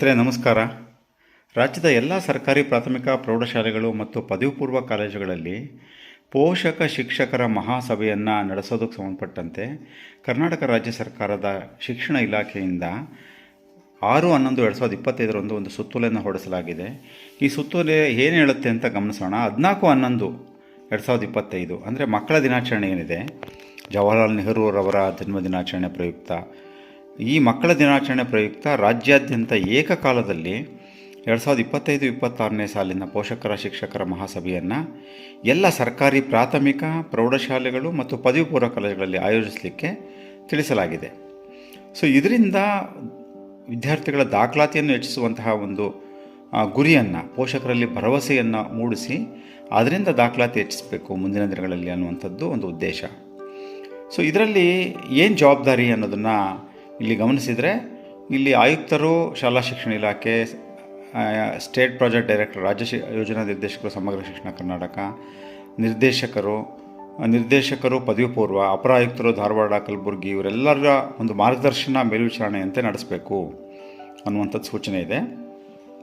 ಸ್ನೇಹಿತರೆ ನಮಸ್ಕಾರ. ರಾಜ್ಯದ ಎಲ್ಲ ಸರ್ಕಾರಿ ಪ್ರಾಥಮಿಕ ಪ್ರೌಢಶಾಲೆಗಳು ಮತ್ತು ಪದವಿ ಪೂರ್ವ ಕಾಲೇಜುಗಳಲ್ಲಿ ಪೋಷಕ ಶಿಕ್ಷಕರ ಮಹಾಸಭೆಯನ್ನು ನಡೆಸೋದಕ್ಕೆ ಸಂಬಂಧಪಟ್ಟಂತೆ ಕರ್ನಾಟಕ ರಾಜ್ಯ ಸರ್ಕಾರದ ಶಿಕ್ಷಣ ಇಲಾಖೆಯಿಂದ ಆರು ಹನ್ನೊಂದು ಎರಡು ಸಾವಿರದ ಇಪ್ಪತ್ತೈದರಂದು ಒಂದು ಸುತ್ತೋಲೆಯನ್ನು ಹೊರಡಿಸಲಾಗಿದೆ. ಈ ಸುತ್ತೋಲೆ ಏನು ಹೇಳುತ್ತೆ ಅಂತ ಗಮನಿಸೋಣ. ಹದಿನಾಲ್ಕು ಹನ್ನೊಂದು ಎರಡು ಸಾವಿರದ ಇಪ್ಪತ್ತೈದು, ಅಂದರೆ ಮಕ್ಕಳ ದಿನಾಚರಣೆ ಏನಿದೆ? ಜವಾಹರ್ಲಾಲ್ ನೆಹರೂರವರ ಜನ್ಮ ದಿನಾಚರಣೆ ಪ್ರಯುಕ್ತ ಈ ಮಕ್ಕಳ ದಿನಾಚರಣೆ ಪ್ರಯುಕ್ತ ರಾಜ್ಯಾದ್ಯಂತ ಏಕಕಾಲದಲ್ಲಿ ಎರಡು ಸಾವಿರದ ಇಪ್ಪತ್ತೈದು, ಇಪ್ಪತ್ತಾರನೇ ಸಾಲಿನ ಪೋಷಕರ, ಶಿಕ್ಷಕರ ಮಹಾಸಭೆಯನ್ನು ಎಲ್ಲ ಸರ್ಕಾರಿ ಪ್ರಾಥಮಿಕ, ಪ್ರೌಢಶಾಲೆಗಳು ಮತ್ತು ಪದವಿ ಪೂರ್ವ ಕಾಲೇಜುಗಳಲ್ಲಿ ಆಯೋಜಿಸಲಿಕ್ಕೆ ತಿಳಿಸಲಾಗಿದೆ. ಸೊ ಇದರಿಂದ ವಿದ್ಯಾರ್ಥಿಗಳ ದಾಖಲಾತಿಯನ್ನು ಹೆಚ್ಚಿಸುವಂತಹ ಒಂದು ಗುರಿಯನ್ನು, ಪೋಷಕರಲ್ಲಿ ಭರವಸೆಯನ್ನು ಮೂಡಿಸಿ ಅದರಿಂದ ದಾಖಲಾತಿ ಹೆಚ್ಚಿಸಬೇಕು ಮುಂದಿನ ದಿನಗಳಲ್ಲಿ ಅನ್ನುವಂಥದ್ದು ಒಂದು ಉದ್ದೇಶ. ಸೊ ಇದರಲ್ಲಿ ಏನು ಜವಾಬ್ದಾರಿ ಅನ್ನೋದನ್ನು ಇಲ್ಲಿ ಗಮನಿಸಿದರೆ ಇಲ್ಲಿ ಆಯುಕ್ತರು ಶಾಲಾ ಶಿಕ್ಷಣ ಇಲಾಖೆ ಸ್ಟೇಟ್ ಪ್ರಾಜೆಕ್ಟ್ ಡೈರೆಕ್ಟರ್, ರಾಜ್ಯ ಶಿ, ಯೋಜನಾ ನಿರ್ದೇಶಕರು, ಸಮಗ್ರ ಶಿಕ್ಷಣ ಕರ್ನಾಟಕ, ನಿರ್ದೇಶಕರು ನಿರ್ದೇಶಕರು ಪದವಿ ಪೂರ್ವ ಅಪರ ಆಯುಕ್ತರು ಧಾರವಾಡ, ಕಲಬುರಗಿ ಇವರೆಲ್ಲರ ಒಂದು ಮಾರ್ಗದರ್ಶನ, ಮೇಲ್ವಿಚಾರಣೆಯಂತೆ ನಡೆಸಬೇಕು ಅನ್ನುವಂಥದ್ದು ಸೂಚನೆ ಇದೆ.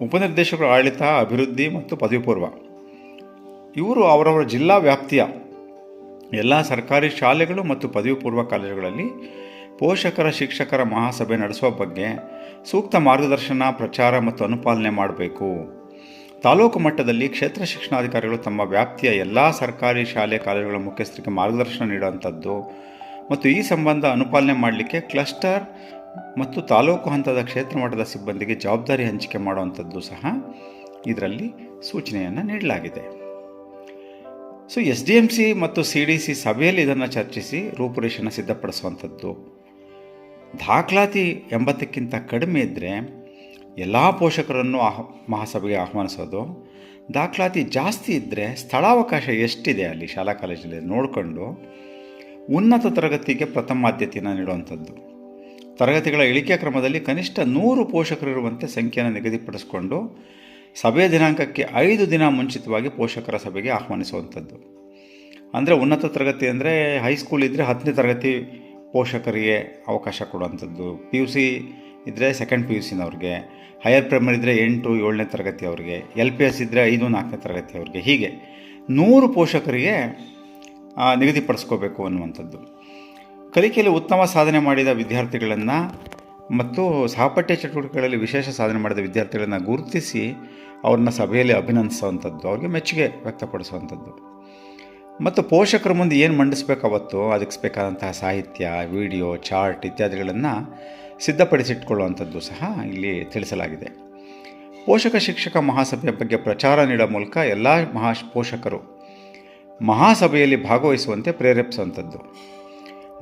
ಉಪನಿರ್ದೇಶಕರು ಆಡಳಿತ, ಅಭಿವೃದ್ಧಿ ಮತ್ತು ಪದವಿ ಪೂರ್ವ ಇವರು ಅವರವರ ಜಿಲ್ಲಾ ವ್ಯಾಪ್ತಿಯ ಎಲ್ಲ ಸರ್ಕಾರಿ ಶಾಲೆಗಳು ಮತ್ತು ಪದವಿ ಪೂರ್ವ ಕಾಲೇಜುಗಳಲ್ಲಿ ಪೋಷಕರ ಶಿಕ್ಷಕರ ಮಹಾಸಭೆ ನಡೆಸುವ ಬಗ್ಗೆ ಸೂಕ್ತ ಮಾರ್ಗದರ್ಶನ, ಪ್ರಚಾರ ಮತ್ತು ಅನುಪಾಲನೆ ಮಾಡಬೇಕು. ತಾಲೂಕು ಮಟ್ಟದಲ್ಲಿ ಕ್ಷೇತ್ರ ಶಿಕ್ಷಣಾಧಿಕಾರಿಗಳು ತಮ್ಮ ವ್ಯಾಪ್ತಿಯ ಎಲ್ಲ ಸರ್ಕಾರಿ ಶಾಲೆ, ಕಾಲೇಜುಗಳ ಮುಖ್ಯಸ್ಥರಿಗೆ ಮಾರ್ಗದರ್ಶನ ನೀಡುವಂಥದ್ದು ಮತ್ತು ಈ ಸಂಬಂಧ ಅನುಪಾಲನೆ ಮಾಡಲಿಕ್ಕೆ ಕ್ಲಸ್ಟರ್ ಮತ್ತು ತಾಲೂಕು ಹಂತದ ಕ್ಷೇತ್ರ ಮಟ್ಟದ ಸಿಬ್ಬಂದಿಗೆ ಜವಾಬ್ದಾರಿ ಹಂಚಿಕೆ ಮಾಡುವಂಥದ್ದು ಸಹ ಇದರಲ್ಲಿ ಸೂಚನೆಯನ್ನು ನೀಡಲಾಗಿದೆ. So, S D M C ಮತ್ತು ಸಿ ಡಿ ಸಿ ಸಭೆಯಲ್ಲಿ ಇದನ್ನು ಚರ್ಚಿಸಿ ರೂಪುರೇಷೆಯನ್ನು ಸಿದ್ಧಪಡಿಸುವಂಥದ್ದು. ದಾಖಲಾತಿ ಎಂಬತ್ತಕ್ಕಿಂತ ಕಡಿಮೆ ಇದ್ದರೆ ಎಲ್ಲ ಪೋಷಕರನ್ನು ಆಹ್, ಮಹಾಸಭೆಗೆ ಆಹ್ವಾನಿಸೋದು. ದಾಖಲಾತಿ ಜಾಸ್ತಿ ಇದ್ದರೆ ಸ್ಥಳಾವಕಾಶ ಎಷ್ಟಿದೆ ಅಲ್ಲಿ ಶಾಲಾ ಕಾಲೇಜಲ್ಲಿ ನೋಡಿಕೊಂಡು ಉನ್ನತ ತರಗತಿಗೆ ಪ್ರಥಮ ಆದ್ಯತೆಯನ್ನು ನೀಡುವಂಥದ್ದು. ತರಗತಿಗಳ ಇಳಿಕೆ ಕ್ರಮದಲ್ಲಿ ಕನಿಷ್ಠ ನೂರು ಪೋಷಕರಿರುವಂತೆ ಸಂಖ್ಯೆಯನ್ನು ನಿಗದಿಪಡಿಸಿಕೊಂಡು ಸಭೆಯ ದಿನಾಂಕಕ್ಕೆ ಐದು ದಿನ ಮುಂಚಿತವಾಗಿ ಪೋಷಕರ ಸಭೆಗೆ ಆಹ್ವಾನಿಸುವಂಥದ್ದು. ಅಂದರೆ ಉನ್ನತ ತರಗತಿ ಅಂದರೆ ಹೈಸ್ಕೂಲ್ ಇದ್ದರೆ ಹತ್ತನೇ ತರಗತಿ ಪೋಷಕರಿಗೆ ಅವಕಾಶ ಕೊಡುವಂಥದ್ದು. ಪಿ ಯು ಸಿ ಇದ್ದರೆ ಸೆಕೆಂಡ್ ಪಿ ಯು ಸಿನವ್ರಿಗೆ ಹೈಯರ್ ಪ್ರೈಮರಿ ಇದ್ದರೆ ಎಂಟು, ಏಳನೇ ತರಗತಿ ಅವ್ರಿಗೆ ಎಲ್ ಪಿ ಎಸ್ ಇದ್ದರೆ ಐದು, ನಾಲ್ಕನೇ ತರಗತಿ ಅವ್ರಿಗೆ. ಹೀಗೆ ನೂರು ಪೋಷಕರಿಗೆ ನಿಗದಿಪಡಿಸ್ಕೋಬೇಕು ಅನ್ನುವಂಥದ್ದು. ಕಲಿಕೆಯಲ್ಲಿ ಉತ್ತಮ ಸಾಧನೆ ಮಾಡಿದ ವಿದ್ಯಾರ್ಥಿಗಳನ್ನು ಮತ್ತು ಸಹಪಠ್ಯ ಚಟುವಟಿಕೆಗಳಲ್ಲಿ ವಿಶೇಷ ಸಾಧನೆ ಮಾಡಿದ ವಿದ್ಯಾರ್ಥಿಗಳನ್ನು ಗುರುತಿಸಿ ಅವ್ರನ್ನ ಸಭೆಯಲ್ಲಿ ಅಭಿನಂದಿಸುವಂಥದ್ದು, ಅವ್ರಿಗೆ ಮೆಚ್ಚುಗೆ ವ್ಯಕ್ತಪಡಿಸುವಂಥದ್ದು. ಮತ್ತು ಪೋಷಕರ ಮುಂದೆ ಏನು ಮಂಡಿಸ್ಬೇಕು ಅವತ್ತು, ಅದಕ್ಕೆ ಬೇಕಾದಂತಹ ಸಾಹಿತ್ಯ, ವಿಡಿಯೋ, ಚಾರ್ಟ್ ಇತ್ಯಾದಿಗಳನ್ನು ಸಿದ್ಧಪಡಿಸಿಟ್ಕೊಳ್ಳುವಂಥದ್ದು ಸಹ ಇಲ್ಲಿ ತಿಳಿಸಲಾಗಿದೆ. ಪೋಷಕ ಶಿಕ್ಷಕ ಮಹಾಸಭೆಯ ಬಗ್ಗೆ ಪ್ರಚಾರ ನೀಡುವ ಮೂಲಕ ಎಲ್ಲ ಮಹಾ ಪೋಷಕರು ಮಹಾಸಭೆಯಲ್ಲಿ ಭಾಗವಹಿಸುವಂತೆ ಪ್ರೇರೇಪಿಸುವಂಥದ್ದು.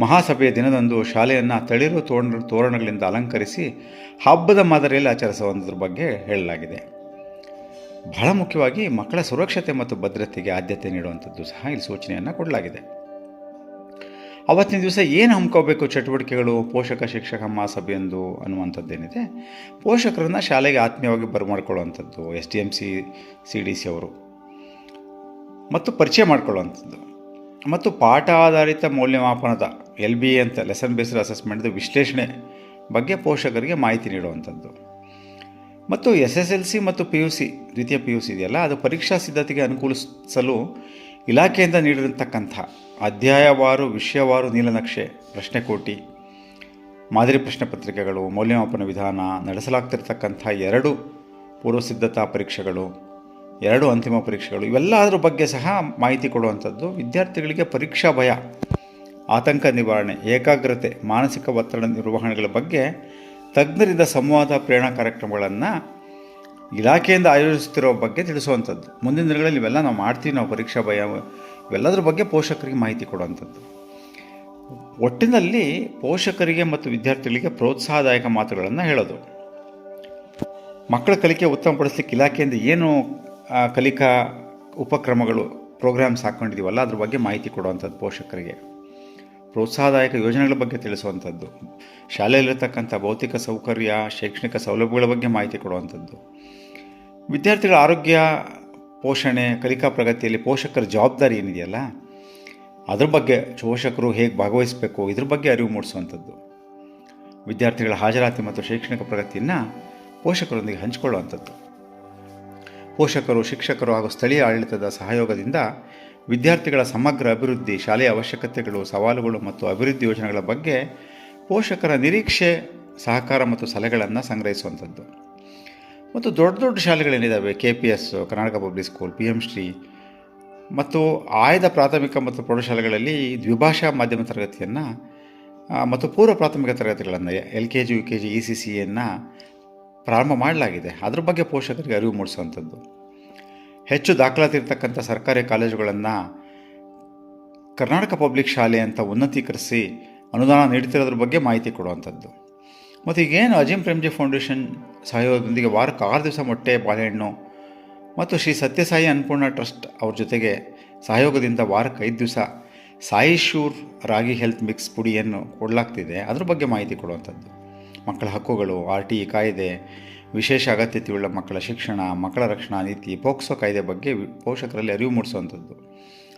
ಮಹಾಸಭೆಯ ದಿನದಂದು ಶಾಲೆಯನ್ನು ತಳಿರು ತೋರಣ, ತೋರಣಗಳಿಂದ ಅಲಂಕರಿಸಿ ಹಬ್ಬದ ಮಾದರಿಯಲ್ಲಿ ಆಚರಿಸುವಂಥದ್ರ ಬಗ್ಗೆ ಹೇಳಲಾಗಿದೆ. ಬಹಳ ಮುಖ್ಯವಾಗಿ ಮಕ್ಕಳ ಸುರಕ್ಷತೆ ಮತ್ತು ಭದ್ರತೆಗೆ ಆದ್ಯತೆ ನೀಡುವಂಥದ್ದು ಸಹ ಇಲ್ಲಿ ಸೂಚನೆಯನ್ನು ಕೊಡಲಾಗಿದೆ. ಅವತ್ತಿನ ದಿವಸ ಏನು ಹಮ್ಕೋಬೇಕು ಚಟುವಟಿಕೆಗಳು, ಪೋಷಕ, ಶಿಕ್ಷಕ ಮಹಾಸಭೆಯಂದು ಅನ್ನುವಂಥದ್ದೇನಿದೆ. ಪೋಷಕರನ್ನು ಶಾಲೆಗೆ ಆತ್ಮೀಯವಾಗಿ ಬರಮಾಡ್ಕೊಳ್ಳುವಂಥದ್ದು, S D M C C D C ಅವರು. ಮತ್ತು ಪರಿಚಯ ಮಾಡಿಕೊಳ್ಳುವಂಥದ್ದು. ಮತ್ತು ಪಾಠ ಆಧಾರಿತ ಮೌಲ್ಯಮಾಪನದ ಎಲ್ ಬಿ ಎ ಅಂತ, ಲೆಸನ್ ಬೇಸ್ಡ್ ಅಸೆಸ್ಮೆಂಟ್ದು ವಿಶ್ಲೇಷಣೆ ಬಗ್ಗೆ ಪೋಷಕರಿಗೆ ಮಾಹಿತಿ ನೀಡುವಂಥದ್ದು. ಮತ್ತು ಎಸ್ ಎಸ್ ಎಲ್ ಸಿ ಮತ್ತು ಪಿ ಯು ಸಿ ದ್ವಿತೀಯ ಪಿ ಯು ಸಿ ಇದೆಯಲ್ಲ, ಅದು ಪರೀಕ್ಷಾ ಸಿದ್ಧತೆಗೆ ಅನುಕೂಲಿಸಲು ಇಲಾಖೆಯಿಂದ ನೀಡಿರತಕ್ಕಂಥ ಅಧ್ಯಾಯವಾರು, ವಿಷಯವಾರು ನೀಲನಕ್ಷೆ, ಪ್ರಶ್ನೆ ಕೋಟಿ, ಮಾದರಿ ಪ್ರಶ್ನೆ ಪತ್ರಿಕೆಗಳು, ಮೌಲ್ಯಮಾಪನ ವಿಧಾನ, ನಡೆಸಲಾಗ್ತಿರ್ತಕ್ಕಂಥ ಎರಡು ಪೂರ್ವ ಸಿದ್ಧತಾ ಪರೀಕ್ಷೆಗಳು, ಎರಡು ಅಂತಿಮ ಪರೀಕ್ಷೆಗಳು, ಇವೆಲ್ಲ ಅದರ ಬಗ್ಗೆ ಸಹ ಮಾಹಿತಿ ಕೊಡುವಂಥದ್ದು ವಿದ್ಯಾರ್ಥಿಗಳಿಗೆ ಪರೀಕ್ಷಾ ಭಯ, ಆತಂಕ ನಿವಾರಣೆ, ಏಕಾಗ್ರತೆ, ಮಾನಸಿಕ ಒತ್ತಡ ನಿರ್ವಹಣೆಗಳ ಬಗ್ಗೆ ತಜ್ಞರಿಂದ ಸಂವಾದ ಪ್ರೇರಣಾ ಕಾರ್ಯಕ್ರಮಗಳನ್ನು ಇಲಾಖೆಯಿಂದ ಆಯೋಜಿಸುತ್ತಿರೋ ಬಗ್ಗೆ ತಿಳಿಸುವಂಥದ್ದು. ಮುಂದಿನ ದಿನಗಳಲ್ಲಿ ಇವೆಲ್ಲ ನಾವು ಮಾಡ್ತೀವಿ, ನಾವು ಪರೀಕ್ಷಾ ಭಯ, ಇವೆಲ್ಲದರ ಬಗ್ಗೆ ಪೋಷಕರಿಗೆ ಮಾಹಿತಿ ಕೊಡುವಂಥದ್ದು. ಒಟ್ಟಿನಲ್ಲಿ ಪೋಷಕರಿಗೆ ಮತ್ತು ವಿದ್ಯಾರ್ಥಿಗಳಿಗೆ ಪ್ರೋತ್ಸಾಹದಾಯಕ ಮಾತುಗಳನ್ನು ಹೇಳೋದು. ಮಕ್ಕಳ ಕಲಿಕೆ ಉತ್ತಮಪಡಿಸ್ಲಿಕ್ಕೆ ಇಲಾಖೆಯಿಂದ ಏನು ಕಲಿಕಾ ಉಪಕ್ರಮಗಳು, ಪ್ರೋಗ್ರಾಮ್ಸ್ ಹಾಕ್ಕೊಂಡಿದ್ದೀವಲ್ಲ ಅದ್ರ ಬಗ್ಗೆ ಮಾಹಿತಿ ಕೊಡುವಂಥದ್ದು ಪೋಷಕರಿಗೆ. ಪ್ರೋತ್ಸಾಹದಾಯಕ ಯೋಜನೆಗಳ ಬಗ್ಗೆ ತಿಳಿಸುವಂಥದ್ದು. ಶಾಲೆಯಲ್ಲಿರ್ತಕ್ಕಂಥ ಭೌತಿಕ ಸೌಕರ್ಯ, ಶೈಕ್ಷಣಿಕ ಸೌಲಭ್ಯಗಳ ಬಗ್ಗೆ ಮಾಹಿತಿ ಕೊಡುವಂಥದ್ದು. ವಿದ್ಯಾರ್ಥಿಗಳ ಆರೋಗ್ಯ ಪೋಷಣೆ, ಕಲಿಕಾ ಪ್ರಗತಿಯಲ್ಲಿ ಪೋಷಕರ ಜವಾಬ್ದಾರಿ ಏನಿದೆಯಲ್ಲ, ಅದ್ರ ಬಗ್ಗೆ ಪೋಷಕರು ಹೇಗೆ ಭಾಗವಹಿಸಬೇಕು, ಇದ್ರ ಬಗ್ಗೆ ಅರಿವು ಮೂಡಿಸುವಂಥದ್ದು. ವಿದ್ಯಾರ್ಥಿಗಳ ಹಾಜರಾತಿ ಮತ್ತು ಶೈಕ್ಷಣಿಕ ಪ್ರಗತಿಯನ್ನು ಪೋಷಕರೊಂದಿಗೆ ಹಂಚಿಕೊಳ್ಳುವಂಥದ್ದು. ಪೋಷಕರು, ಶಿಕ್ಷಕರು ಹಾಗೂ ಸ್ಥಳೀಯ ಆಡಳಿತದ ಸಹಯೋಗದಿಂದ ವಿದ್ಯಾರ್ಥಿಗಳ ಸಮಗ್ರ ಅಭಿವೃದ್ಧಿ, ಶಾಲೆಯ ಅವಶ್ಯಕತೆಗಳು, ಸವಾಲುಗಳು ಮತ್ತು ಅಭಿವೃದ್ಧಿ ಯೋಜನೆಗಳ ಬಗ್ಗೆ ಪೋಷಕರ ನಿರೀಕ್ಷೆ, ಸಹಕಾರ ಮತ್ತು ಸಲಹೆಗಳನ್ನು ಸಂಗ್ರಹಿಸುವಂಥದ್ದು. ಮತ್ತು ದೊಡ್ಡ ದೊಡ್ಡ ಶಾಲೆಗಳೇನಿದ್ದಾವೆ K P S Karnataka public school P M Shri ಮತ್ತು ಆಯ್ದ ಪ್ರಾಥಮಿಕ ಮತ್ತು ಪ್ರೌಢಶಾಲೆಗಳಲ್ಲಿ ದ್ವಿಭಾಷಾ ಮಾಧ್ಯಮ ತರಗತಿಯನ್ನು ಮತ್ತು ಪೂರ್ವ ಪ್ರಾಥಮಿಕ ತರಗತಿಗಳನ್ನು L K G U K G E C ಸಿಯನ್ನು ಪ್ರಾರಂಭ ಮಾಡಲಾಗಿದೆ. ಅದ್ರ ಬಗ್ಗೆ ಪೋಷಕರಿಗೆ ಅರಿವು ಮೂಡಿಸುವಂಥದ್ದು. ಹೆಚ್ಚು ದಾಖಲಾತಿ ಇರತಕ್ಕಂಥ ಸರ್ಕಾರಿ ಕಾಲೇಜುಗಳನ್ನು ಕರ್ನಾಟಕ ಪಬ್ಲಿಕ್ ಶಾಲೆ ಅಂತ ಉನ್ನತೀಕರಿಸಿ ಅನುದಾನ ನೀಡ್ತಿರೋದ್ರ ಬಗ್ಗೆ ಮಾಹಿತಿ ಕೊಡುವಂಥದ್ದು. ಮತ್ತು ಈಗೇನು ಅಜಿಂ ಪ್ರೇಮ್ಜಿ ಫೌಂಡೇಶನ್ ಸಹಯೋಗದೊಂದಿಗೆ ವಾರಕ್ಕೆ ಆರು ದಿವಸ ಮೊಟ್ಟೆ, ಬಾಳೆಹಣ್ಣು ಮತ್ತು ಶ್ರೀ ಸತ್ಯಸಾಯಿ ಅನ್ನಪೂರ್ಣ ಟ್ರಸ್ಟ್ ಅವ್ರ ಜೊತೆಗೆ ಸಹಯೋಗದಿಂದ ವಾರಕ್ಕೆ ಐದು ದಿವಸ Sai Sure ragi health mix ಪುಡಿಯನ್ನು ಕೊಡಲಾಗ್ತಿದೆ. ಅದ್ರ ಬಗ್ಗೆ ಮಾಹಿತಿ ಕೊಡುವಂಥದ್ದು. ಮಕ್ಕಳ ಹಕ್ಕುಗಳು, ಆರ್ ಟಿ ಕಾಯ್ದೆ ವಿಶೇಷ ಅಗತ್ಯತೆಯುಳ್ಳ ಮಕ್ಕಳ ಶಿಕ್ಷಣ, ಮಕ್ಕಳ ರಕ್ಷಣಾ ನೀತಿ, ಪೋಕ್ಸೋ ಕಾಯ್ದೆ ಬಗ್ಗೆ ಪೋಷಕರಲ್ಲಿ ಅರಿವು ಮೂಡಿಸುವಂಥದ್ದು.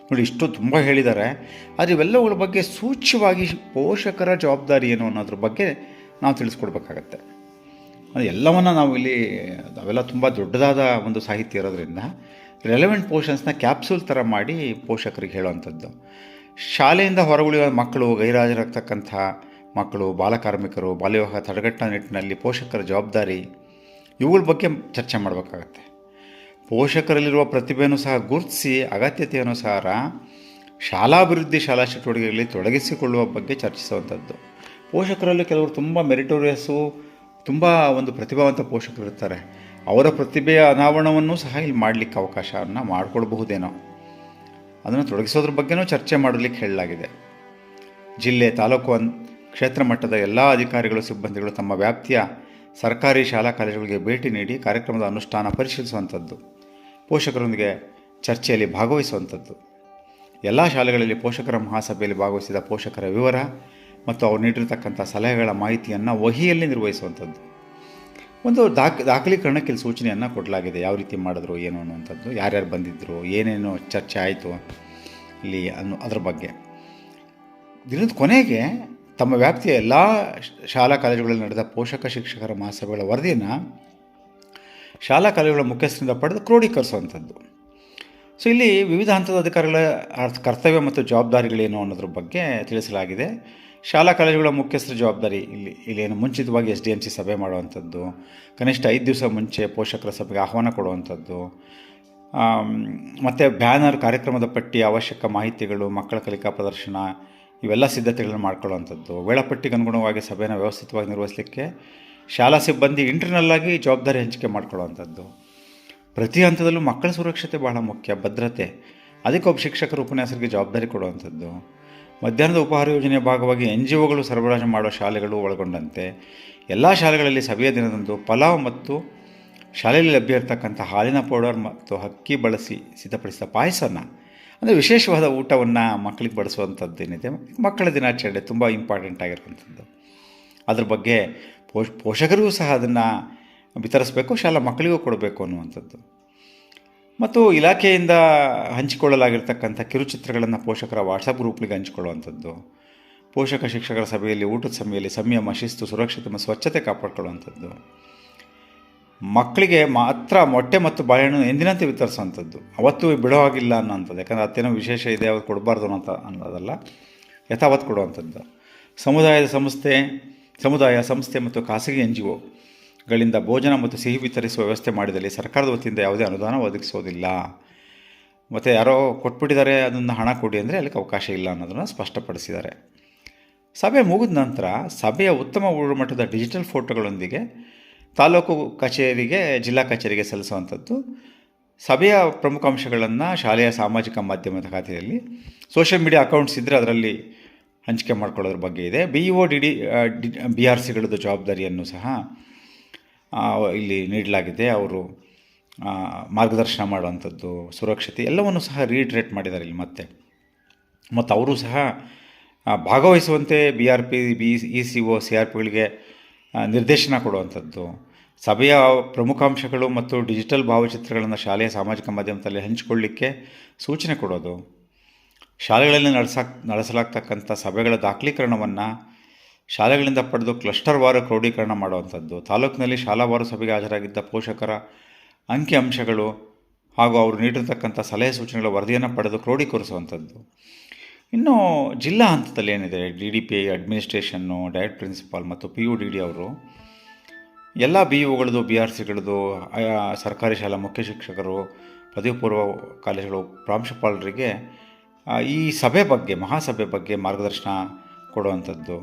ನೋಡಿ, ಇಷ್ಟು ತುಂಬ ಹೇಳಿದ್ದಾರೆ. ಆದರೆ ಇವೆಲ್ಲವುಗಳ ಬಗ್ಗೆ ಸೂಚ್ಯವಾಗಿ ಪೋಷಕರ ಜವಾಬ್ದಾರಿ ಏನು ಅನ್ನೋದ್ರ ಬಗ್ಗೆ ನಾವು ತಿಳಿಸ್ಕೊಡ್ಬೇಕಾಗತ್ತೆ. ಅದು ಎಲ್ಲವನ್ನು ನಾವು ಇಲ್ಲಿ, ಅವೆಲ್ಲ ತುಂಬ ದೊಡ್ಡದಾದ ಒಂದು ಸಾಹಿತ್ಯ ಇರೋದ್ರಿಂದ ರೆಲೆವೆಂಟ್ ಪೋರ್ಷನ್ಸ್ನ ಕ್ಯಾಪ್ಸೂಲ್ ಥರ ಮಾಡಿ ಪೋಷಕರಿಗೆ ಹೇಳುವಂಥದ್ದು. ಶಾಲೆಯಿಂದ ಹೊರಗುಳಿಯುವ ಮಕ್ಕಳು, ಗೈರಾಜರಾಗ್ತಕ್ಕಂಥ ಮಕ್ಕಳು, ಬಾಲಕಾರ್ಮಿಕರು, ಬಾಲ್ಯವಿವಾಹ ತಡೆಗಟ್ಟ ನಿಟ್ಟಿನಲ್ಲಿ ಪೋಷಕರ ಜವಾಬ್ದಾರಿ ಇವುಗಳ ಬಗ್ಗೆ ಚರ್ಚೆ ಮಾಡಬೇಕಾಗತ್ತೆ. ಪೋಷಕರಲ್ಲಿರುವ ಪ್ರತಿಭೆಯನ್ನು ಸಹ ಗುರುತಿಸಿ ಅಗತ್ಯತೆ ಅನುಸಾರ ಶಾಲಾಭಿವೃದ್ಧಿ ಶಾಲಾ ಚಟುವಟಿಕೆಗಳಲ್ಲಿ ತೊಡಗಿಸಿಕೊಳ್ಳುವ ಬಗ್ಗೆ ಚರ್ಚಿಸುವಂಥದ್ದು. ಪೋಷಕರಲ್ಲಿ ಕೆಲವರು ತುಂಬ ಮೆರಿಟೋರಿಯಸ್ಸು, ತುಂಬ ಒಂದು ಪ್ರತಿಭಾವಂತ ಪೋಷಕರು ಇರ್ತಾರೆ. ಅವರ ಪ್ರತಿಭೆಯ ಅನಾವರಣವನ್ನು ಸಹ ಇಲ್ಲಿ ಮಾಡಲಿಕ್ಕೆ ಅವಕಾಶವನ್ನು ಮಾಡಿಕೊಡ್ಬಹುದೇನೋ. ಅದನ್ನು ತೊಡಗಿಸೋದ್ರ ಬಗ್ಗೆನೂ ಚರ್ಚೆ ಮಾಡಲಿಕ್ಕೆ ಹೇಳಲಾಗಿದೆ. ಜಿಲ್ಲೆ, ತಾಲೂಕು ಕ್ಷೇತ್ರ ಮಟ್ಟದ ಎಲ್ಲ ಅಧಿಕಾರಿಗಳು, ಸಿಬ್ಬಂದಿಗಳು ತಮ್ಮ ವ್ಯಾಪ್ತಿಯ ಸರ್ಕಾರಿ ಶಾಲಾ ಕಾಲೇಜುಗಳಿಗೆ ಭೇಟಿ ನೀಡಿ ಕಾರ್ಯಕ್ರಮದ ಅನುಷ್ಠಾನ ಪರಿಶೀಲಿಸುವಂಥದ್ದು, ಪೋಷಕರೊಂದಿಗೆ ಚರ್ಚೆಯಲ್ಲಿ ಭಾಗವಹಿಸುವಂಥದ್ದು. ಎಲ್ಲ ಶಾಲೆಗಳಲ್ಲಿ ಪೋಷಕರ ಮಹಾಸಭೆಯಲ್ಲಿ ಭಾಗವಹಿಸಿದ ಪೋಷಕರ ವಿವರ ಮತ್ತು ಅವರು ನೀಡಿರತಕ್ಕಂಥ ಸಲಹೆಗಳ ಮಾಹಿತಿಯನ್ನು ವಹಿಯಲ್ಲಿ ನಿರ್ವಹಿಸುವಂಥದ್ದು. ಒಂದು ದಾಖ ದಾಖಲೀಕರಣಕ್ಕೆ ಸೂಚನೆಯನ್ನು ಕೊಡಲಾಗಿದೆ. ಯಾವ ರೀತಿ ಮಾಡಿದ್ರು, ಏನು ಅನ್ನುವಂಥದ್ದು, ಯಾರ್ಯಾರು ಬಂದಿದ್ದರು ಏನೇನು ಚರ್ಚೆ ಆಯಿತು ಇಲ್ಲಿ ಅನ್ನೋ, ಅದ್ರ ಬಗ್ಗೆ. ದಿನದ ಕೊನೆಗೆ ತಮ್ಮ ವ್ಯಾಪ್ತಿಯ ಎಲ್ಲ ಶಾಲಾ ಕಾಲೇಜುಗಳಲ್ಲಿ ನಡೆದ ಪೋಷಕ ಶಿಕ್ಷಕರ ಮಹಾಸಭೆಗಳ ವರದಿಯನ್ನು ಶಾಲಾ ಕಾಲೇಜುಗಳ ಮುಖ್ಯಸ್ಥರಿಂದ ಪಡೆದು ಕ್ರೋಢೀಕರಿಸುವಂಥದ್ದು. ಸೊ ಇಲ್ಲಿ ವಿವಿಧ ಹಂತದ ಅಧಿಕಾರಿಗಳ ಕರ್ತವ್ಯ ಮತ್ತು ಜವಾಬ್ದಾರಿಗಳೇನು ಅನ್ನೋದ್ರ ಬಗ್ಗೆ ತಿಳಿಸಲಾಗಿದೆ. ಶಾಲಾ ಕಾಲೇಜುಗಳ ಮುಖ್ಯಸ್ಥರ ಜವಾಬ್ದಾರಿ ಇಲ್ಲಿ ಇಲ್ಲಿ ಏನು ಮುಂಚಿತವಾಗಿ ಎಸ್ ಡಿ ಎಂ ಸಿ ಸಭೆ ಮಾಡುವಂಥದ್ದು, ಕನಿಷ್ಠ ಐದು ದಿವಸ ಮುಂಚೆ ಪೋಷಕರ ಸಭೆಗೆ ಆಹ್ವಾನ ಕೊಡುವಂಥದ್ದು ಮತ್ತು ಬ್ಯಾನರ್ ಕಾರ್ಯಕ್ರಮದ ಪಟ್ಟಿ, ಅವಶ್ಯಕ ಮಾಹಿತಿಗಳು, ಮಕ್ಕಳ ಕಲಿಕಾ ಪ್ರದರ್ಶನ ಇವೆಲ್ಲ ಸಿದ್ಧತೆಗಳನ್ನು ಮಾಡ್ಕೊಳ್ಳುವಂಥದ್ದು. ವೇಳಾಪಟ್ಟಿಗೆ ಅನುಗುಣವಾಗಿ ಸಭೆಯನ್ನು ವ್ಯವಸ್ಥಿತವಾಗಿ ನಿರ್ವಹಿಸಲಿಕ್ಕೆ ಶಾಲಾ ಸಿಬ್ಬಂದಿ ಇಂಟರ್ನಲ್ ಆಗಿ ಜವಾಬ್ದಾರಿ ಹಂಚಿಕೆ ಮಾಡ್ಕೊಳ್ಳುವಂಥದ್ದು. ಪ್ರತಿ ಹಂತದಲ್ಲೂ ಮಕ್ಕಳ ಸುರಕ್ಷತೆ ಬಹಳ ಮುಖ್ಯ, ಭದ್ರತೆ. ಅದಕ್ಕೆ ಒಬ್ಬ ಶಿಕ್ಷಕರು ಉಪನ್ಯಾಸರಿಗೆ ಜವಾಬ್ದಾರಿ ಕೊಡುವಂಥದ್ದು. ಮಧ್ಯಾಹ್ನದ ಉಪಹಾರ ಯೋಜನೆಯ ಭಾಗವಾಗಿ ಎನ್ ಜಿ ಒಗಳು ಸರಬರಾಜು ಮಾಡುವ ಶಾಲೆಗಳು ಒಳಗೊಂಡಂತೆ ಎಲ್ಲ ಶಾಲೆಗಳಲ್ಲಿ ಸಭೆಯ ದಿನದಂದು ಪಲಾವ್ ಮತ್ತು ಶಾಲೆಯಲ್ಲಿ ಲಭ್ಯ ಇರತಕ್ಕಂಥ ಹಾಲಿನ ಪೌಡರ್ ಮತ್ತು ಹಕ್ಕಿ ಬಳಸಿ ಸಿದ್ಧಪಡಿಸಿದ ಪಾಯಸನ ಅಂದರೆ ವಿಶೇಷವಾದ ಊಟವನ್ನು ಮಕ್ಕಳಿಗೆ ಬಡಿಸುವಂಥದ್ದು ಏನಿದೆ, ಮಕ್ಕಳ ದಿನಾಚರಣೆ ತುಂಬ ಇಂಪಾರ್ಟೆಂಟ್ ಆಗಿರುವಂಥದ್ದು. ಅದ್ರ ಬಗ್ಗೆ ಪೋಷ್, ಪೋಷಕರಿಗೂ ಸಹ ಅದನ್ನು ವಿತರಿಸಬೇಕು, ಶಾಲಾ ಮಕ್ಕಳಿಗೂ ಕೊಡಬೇಕು ಅನ್ನುವಂಥದ್ದು. ಮತ್ತು ಇಲಾಖೆಯಿಂದ ಹಂಚಿಕೊಳ್ಳಲಾಗಿರ್ತಕ್ಕಂಥ ಕಿರುಚಿತ್ರಗಳನ್ನು ಪೋಷಕರ ವಾಟ್ಸಪ್ ಗ್ರೂಪ್ಗಳಿಗೆ ಹಂಚಿಕೊಳ್ಳುವಂಥದ್ದು. ಪೋಷಕ ಶಿಕ್ಷಕರ ಸಭೆಯಲ್ಲಿ, ಊಟದ ಸಮಯದಲ್ಲಿ ಸಂಯಮ, ಶಿಸ್ತು, ಸುರಕ್ಷತೆ ಮತ್ತು ಸ್ವಚ್ಛತೆ ಕಾಪಾಡ್ಕೊಳ್ಳುವಂಥದ್ದು. ಮಕ್ಕಳಿಗೆ ಮಾತ್ರ ಮೊಟ್ಟೆ ಮತ್ತು ಬಾಳೆಹಣ್ಣು ಎಂದಿನಂತೆ ವಿತರಿಸುವಂಥದ್ದು. ಅವತ್ತು ಬಿಡೋ ಹಾಗಿಲ್ಲ ಅನ್ನೋಂಥದ್ದು ಯಾಕಂದರೆ ಅತ್ತೇನೋ ವಿಶೇಷ ಇದೆ, ಅವತ್ತು ಕೊಡಬಾರ್ದು ಅಂತ ಅನ್ನೋದಲ್ಲ. ಯಥಾವತ್ತು ಕೊಡುವಂಥದ್ದು. ಸಮುದಾಯದ ಸಂಸ್ಥೆ, ಸಮುದಾಯ ಸಂಸ್ಥೆ ಮತ್ತು ಖಾಸಗಿ ಎನ್ ಜಿ ಒಗಳಿಂದ ಭೋಜನ ಮತ್ತು ಸಿಹಿ ವಿತರಿಸುವ ವ್ಯವಸ್ಥೆ ಮಾಡಿದಲ್ಲಿ ಸರ್ಕಾರದ ವತಿಯಿಂದ ಯಾವುದೇ ಅನುದಾನ ಒದಗಿಸೋದಿಲ್ಲ. ಮತ್ತು ಯಾರೋ ಕೊಟ್ಬಿಟ್ಟಿದ್ದಾರೆ ಅದನ್ನು ಹಣ ಕೊಡಿ ಅಂದರೆ ಅಲ್ಲಿಗೆ ಅವಕಾಶ ಇಲ್ಲ ಅನ್ನೋದನ್ನು ಸ್ಪಷ್ಟಪಡಿಸಿದ್ದಾರೆ. ಸಭೆ ಮುಗಿದ ನಂತರ ಸಭೆಯ ಉತ್ತಮ ಗುಣಮಟ್ಟದ ಡಿಜಿಟಲ್ ಫೋಟೋಗಳೊಂದಿಗೆ ತಾಲೂಕು ಕಚೇರಿಗೆ, ಜಿಲ್ಲಾ ಕಚೇರಿಗೆ ಸಲ್ಲಿಸುವಂಥದ್ದು. ಸಭೆಯ ಪ್ರಮುಖ ಅಂಶಗಳನ್ನು ಶಾಲೆಯ ಸಾಮಾಜಿಕ ಮಾಧ್ಯಮದ ಖಾತೆಯಲ್ಲಿ, ಸೋಷಿಯಲ್ ಮೀಡಿಯಾ ಅಕೌಂಟ್ಸ್ ಇದ್ದರೆ ಅದರಲ್ಲಿ ಹಂಚಿಕೆ ಮಾಡ್ಕೊಳ್ಳೋದ್ರ ಬಗ್ಗೆ ಇದೆ. B E O D D B R ಸಿಗಳದ್ದು ಜವಾಬ್ದಾರಿಯನ್ನು ಸಹ ಇಲ್ಲಿ ನೀಡಲಾಗಿದೆ. ಅವರು ಮಾರ್ಗದರ್ಶನ ಮಾಡುವಂಥದ್ದು, ಸುರಕ್ಷತೆ ಎಲ್ಲವನ್ನು ಸಹ ರೀಟ್ರೇಟ್ ಮಾಡಿದ್ದಾರೆ ಇಲ್ಲಿ ಮತ್ತೆ. ಮತ್ತು ಅವರು ಸಹ ಭಾಗವಹಿಸುವಂತೆ B R P B E C O C R ಪಿಗಳಿಗೆ ನಿರ್ದೇಶನ ಕೊಡುವಂಥದ್ದು. ಸಭೆಯ ಪ್ರಮುಖಾಂಶಗಳು ಮತ್ತು ಡಿಜಿಟಲ್ ಭಾವಚಿತ್ರಗಳನ್ನು ಶಾಲೆಯ ಸಾಮಾಜಿಕ ಮಾಧ್ಯಮದಲ್ಲಿ ಹಂಚಿಕೊಳ್ಳಿಕ್ಕೆ ಸೂಚನೆ ಕೊಡೋದು. ಶಾಲೆಗಳಲ್ಲಿ ನಡೆಸಾಕ್, ನಡೆಸಲಾಗ್ತಕ್ಕಂಥ ಸಭೆಗಳ ದಾಖಲೀಕರಣವನ್ನು ಶಾಲೆಗಳಿಂದ ಪಡೆದು ಕ್ಲಸ್ಟರ್ವಾರು ಕ್ರೋಢೀಕರಣ ಮಾಡುವಂಥದ್ದು. ತಾಲೂಕಿನಲ್ಲಿ ಶಾಲಾವಾರು ಸಭೆಗೆ ಹಾಜರಾಗಿದ್ದ ಪೋಷಕರ ಅಂಕಿ ಅಂಶಗಳು ಹಾಗೂ ಅವರು ನೀಡಿರತಕ್ಕಂಥ ಸಲಹೆ ಸೂಚನೆಗಳ ವರದಿಯನ್ನು ಪಡೆದು ಕ್ರೋಢೀಕರಿಸುವಂಥದ್ದು ಇನ್ನು ಜಿಲ್ಲಾ ಹಂತದಲ್ಲಿ ಏನಿದೆ? D D P administration direct principal ಮತ್ತು ಪಿ ಯು ಡಿ ಡಿ ಅವರು. ಎಲ್ಲ ಬಿ ಒಗಳದು ಬಿ ಆರ್ ಸಿಗಳದು ಆಯಾ ಸರ್ಕಾರಿ ಶಾಲಾ ಮುಖ್ಯ ಶಿಕ್ಷಕರು ಪದವಿ ಪೂರ್ವ ಕಾಲೇಜುಗಳು ಪ್ರಾಂಶುಪಾಲರಿಗೆ ಈ ಸಭೆ ಬಗ್ಗೆ, ಮಹಾಸಭೆ ಬಗ್ಗೆ ಮಾರ್ಗದರ್ಶನ ಕೊಡುವಂಥದ್ದು.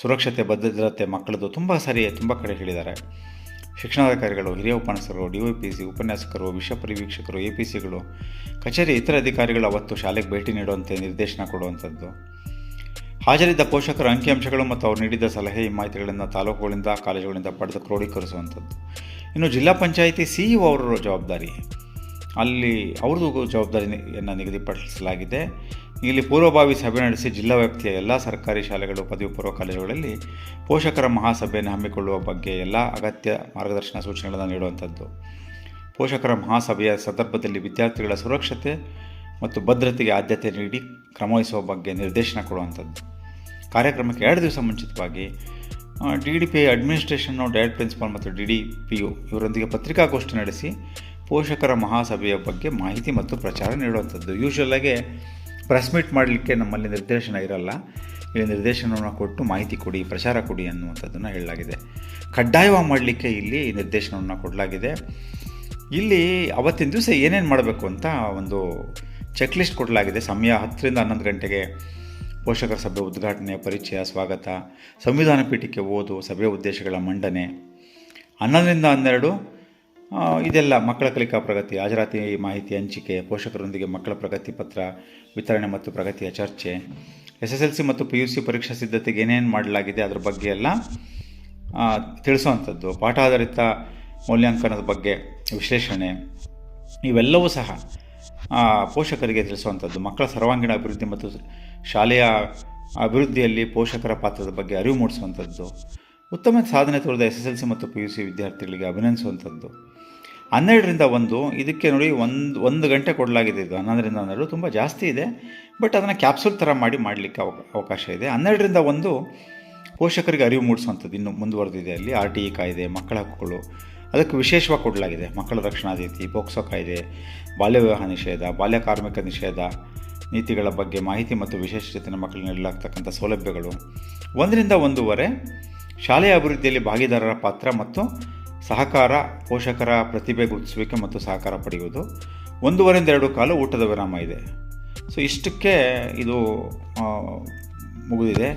ಸುರಕ್ಷತೆ, ಭದ್ರತೆ ಮಕ್ಕಳದು ತುಂಬ ಸರಿ, ತುಂಬ ಕಡೆ ಹೇಳಿದ್ದಾರೆ. ಶಿಕ್ಷಣಾಧಿಕಾರಿಗಳು, ಹಿರಿಯ ಉಪನ್ಯಾಸಕರು ಡಿ ಒ ಪಿ ಸಿ ಉಪನ್ಯಾಸಕರು ವಿಷಯ ಪರಿವೀಕ್ಷಕರು ಎ ಪಿ ಸಿಗಳು ಕಚೇರಿ ಇತರ ಅಧಿಕಾರಿಗಳು ಅವತ್ತು ಶಾಲೆಗೆ ಭೇಟಿ ನೀಡುವಂತೆ ನಿರ್ದೇಶನ ಕೊಡುವಂಥದ್ದು. ಹಾಜರಿದ್ದ ಪೋಷಕರ ಅಂಕಿಅಂಶಗಳು ಮತ್ತು ಅವರು ನೀಡಿದ ಸಲಹೆ ಮಾಹಿತಿಗಳನ್ನು ತಾಲೂಕುಗಳಿಂದ, ಕಾಲೇಜುಗಳಿಂದ ಪಡೆದು ಕ್ರೋಢೀಕರಿಸುವಂಥದ್ದು. ಇನ್ನು ಜಿಲ್ಲಾ ಪಂಚಾಯಿತಿ ಸಿ ಇ ಅವರ ಜವಾಬ್ದಾರಿ. ಅಲ್ಲಿ ಅವ್ರದ್ದು ಜವಾಬ್ದಾರಿಯನ್ನು ನಿಗದಿಪಡಿಸಲಾಗಿದೆ. ಇಲ್ಲಿ ಪೂರ್ವಭಾವಿ ಸಭೆ ನಡೆಸಿ ಜಿಲ್ಲಾ ವ್ಯಾಪ್ತಿಯ ಎಲ್ಲ ಸರ್ಕಾರಿ ಶಾಲೆಗಳು, ಪದವಿ ಪೂರ್ವ ಕಾಲೇಜುಗಳಲ್ಲಿ ಪೋಷಕರ ಮಹಾಸಭೆಯನ್ನು ಹಮ್ಮಿಕೊಳ್ಳುವ ಬಗ್ಗೆ ಎಲ್ಲ ಅಗತ್ಯ ಮಾರ್ಗದರ್ಶನ ಸೂಚನೆಗಳನ್ನು ನೀಡುವಂಥದ್ದು. ಪೋಷಕರ ಮಹಾಸಭೆಯ ಸಂದರ್ಭದಲ್ಲಿ ವಿದ್ಯಾರ್ಥಿಗಳ ಸುರಕ್ಷತೆ ಮತ್ತು ಭದ್ರತೆಗೆ ಆದ್ಯತೆ ನೀಡಿ ಕ್ರಮವಹಿಸುವ ಬಗ್ಗೆ ನಿರ್ದೇಶನ ಕೊಡುವಂಥದ್ದು. ಕಾರ್ಯಕ್ರಮಕ್ಕೆ ಎರಡು ದಿವಸ ಮುಂಚಿತವಾಗಿ D D P administration direct principal ಮತ್ತು ಡಿ ಡಿ ಪಿ ಯು ಇವರೊಂದಿಗೆ ಪತ್ರಿಕಾಗೋಷ್ಠಿ ನಡೆಸಿ ಪೋಷಕರ ಮಹಾಸಭೆಯ ಬಗ್ಗೆ ಮಾಹಿತಿ ಮತ್ತು ಪ್ರಚಾರ ನೀಡುವಂಥದ್ದು. ಯೂಶ್ವಲಾಗೆ ಪ್ರೆಸ್ ಮೀಟ್ ಮಾಡಲಿಕ್ಕೆ ನಮ್ಮಲ್ಲಿ ನಿರ್ದೇಶನ ಇರಲ್ಲ. ಇಲ್ಲಿ ನಿರ್ದೇಶನವನ್ನು ಕೊಟ್ಟು ಮಾಹಿತಿ ಕೊಡಿ, ಪ್ರಚಾರ ಕೊಡಿ ಅನ್ನುವಂಥದ್ದನ್ನು ಹೇಳಲಾಗಿದೆ. ಕಡ್ಡಾಯವಾಗಿ ಮಾಡಲಿಕ್ಕೆ ಇಲ್ಲಿ ನಿರ್ದೇಶನವನ್ನು ಕೊಡಲಾಗಿದೆ. ಇಲ್ಲಿ ಅವತ್ತಿನ ದಿವಸ ಏನೇನು ಮಾಡಬೇಕು ಅಂತ ಒಂದು ಚೆಕ್ ಲಿಸ್ಟ್ ಕೊಡಲಾಗಿದೆ. ಸಮಯ ಹತ್ತರಿಂದ ಹನ್ನೊಂದು ಗಂಟೆಗೆ. ಪೋಷಕರ ಸಭೆ ಉದ್ಘಾಟನೆ, ಪರಿಚಯ, ಸ್ವಾಗತ, ಸಂವಿಧಾನ ಪೀಠಕ್ಕೆ ಓದು ಸಭೆಯ ಉದ್ದೇಶಗಳ ಮಂಡನೆ. ಹನ್ನೊಂದರಿಂದ ಹನ್ನೆರಡು ಇದೆಲ್ಲ ಮಕ್ಕಳ ಕಲಿಕಾ ಪ್ರಗತಿ, ಹಾಜರಾತಿ ಮಾಹಿತಿ ಹಂಚಿಕೆ, ಪೋಷಕರೊಂದಿಗೆ ಮಕ್ಕಳ ಪ್ರಗತಿ ಪತ್ರ, ವಿತರಣೆ ಮತ್ತು ಪ್ರಗತಿಯ ಚರ್ಚೆ ಎಸ್ ಎಸ್ ಎಲ್ ಸಿ ಮತ್ತು ಪಿ ಯು ಸಿ ಪರೀಕ್ಷಾ ಸಿದ್ಧತೆಗೆ ಏನೇನು ಮಾಡಲಾಗಿದೆ ಅದರ ಬಗ್ಗೆ ಎಲ್ಲ ತಿಳಿಸುವಂಥದ್ದು. ಪಾಠ ಆಧಾರಿತ ಮೌಲ್ಯಾಂಕನದ ಬಗ್ಗೆ ವಿಶ್ಲೇಷಣೆ, ಇವೆಲ್ಲವೂ ಸಹ ಪೋಷಕರಿಗೆ ತಿಳಿಸುವಂಥದ್ದು. ಮಕ್ಕಳ ಸರ್ವಾಂಗೀಣ ಅಭಿವೃದ್ಧಿ ಮತ್ತು ಶಾಲೆಯ ಅಭಿವೃದ್ಧಿಯಲ್ಲಿ ಪೋಷಕರ ಪಾತ್ರದ ಬಗ್ಗೆ ಅರಿವು ಮೂಡಿಸುವಂಥದ್ದು. ಉತ್ತಮ ಸಾಧನೆ ತೋರಿದ ಎಸ್ ಎಸ್ ಎಲ್ ಸಿ ಮತ್ತು ಪಿ ಯು ಸಿ ವಿದ್ಯಾರ್ಥಿಗಳಿಗೆ ಅಭಿನಂದಿಸುವಂಥದ್ದು. ಹನ್ನೆರಡರಿಂದ ಒಂದು, ಇದಕ್ಕೆ ನೋಡಿ ಒಂದು ಒಂದು ಗಂಟೆ ಕೊಡಲಾಗಿದೆ ಇದು. ಹನ್ನೊಂದರಿಂದ ಹನ್ನೆರಡು ತುಂಬ ಜಾಸ್ತಿ ಇದೆ. ಬಟ್ ಅದನ್ನು ಕ್ಯಾಪ್ಸೂಲ್ ಥರ ಮಾಡಿ ಮಾಡಲಿಕ್ಕೆ ಅವಕ ಅವಕಾಶ ಇದೆ. ಹನ್ನೆರಡರಿಂದ ಒಂದು, ಪೋಷಕರಿಗೆ ಅರಿವು ಮೂಡಿಸುವಂಥದ್ದು ಇನ್ನು ಮುಂದುವರೆದಿದೆ ಅಲ್ಲಿ. ಆರ್ ಟಿ ಇ ಕಾಯ್ದೆ, ಮಕ್ಕಳ ಹಕ್ಕುಗಳು, ಅದಕ್ಕೆ ವಿಶೇಷವಾಗಿ ಕೊಡಲಾಗಿದೆ. ಮಕ್ಕಳ ರಕ್ಷಣಾ ನೀತಿ ಪೋಕ್ಸೋ ಕಾಯ್ದೆ, ಬಾಲ್ಯ ವಿವಾಹ ನಿಷೇಧ, ಬಾಲ್ಯ ಕಾರ್ಮಿಕ ನಿಷೇಧ, ನೀತಿಗಳ ಬಗ್ಗೆ ಮಾಹಿತಿ ಮತ್ತು ವಿಶೇಷ ಚೇತನ ಮಕ್ಕಳಿಗೆ ನೀಡಲಾಗ್ತಕ್ಕಂಥ ಸೌಲಭ್ಯಗಳು. ಒಂದರಿಂದ ಒಂದೂವರೆ, ಶಾಲೆಯ ಅಭಿವೃದ್ಧಿಯಲ್ಲಿ ಭಾಗಿದಾರರ ಪಾತ್ರ ಮತ್ತು ಸಹಕಾರ ಪೋಷಕರ ಪ್ರತಿಭೆ ಗುರುತಿಸುವಿಕೆ ಮತ್ತು ಸಹಕಾರ ಪಡೆಯುವುದು ಒಂದೂವರೆಯಿಂದ ಎರಡು ಕಾಲು ಊಟದ ವಿರಾಮ ಇದೆ. ಸೊ ಇಷ್ಟಕ್ಕೆ ಇದು ಮುಗಿದಿದೆ.